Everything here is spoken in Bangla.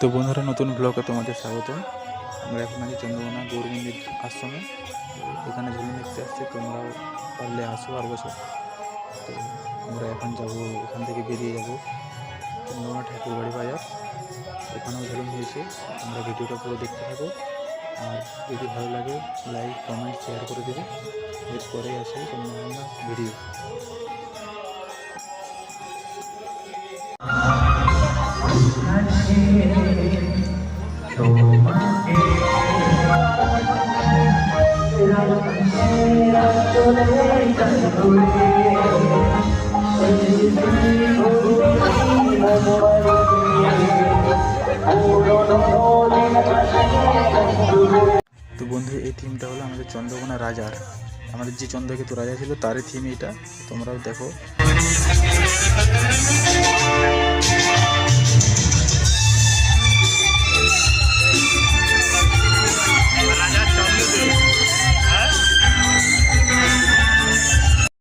তো বন্ধুরা, নতুন ব্লগে তোমাদের স্বাগত আমরা এখন আছি চন্দ্রকোনা গৌর মন্দির আশ্রমে। এখানে ঝুলি দেখতে আসছে, তোমরাও পারলে আসো আর বছর তো আমরা এখন যাব, এখান থেকে বেরিয়ে যাব চন্দ্রকোনা ঠাকুরবাড়ি বাজার। ওখানেও ঝুলন হয়েছে তোমরা ভিডিওটা পুরো দেখতে থাকো। আর যদি ভালো লাগে লাইক কমেন্ট শেয়ার করে দেবে। এরপরে আসে চন্দ্রকোনা ভিডিও। তো বন্ধু, এই থিমটা হলো আমাদের চন্দ্রকোনা রাজার। আমাদের যে চন্দ্রকেতু রাজা ছিল, তারই থিম এটা তোমরাও দেখো।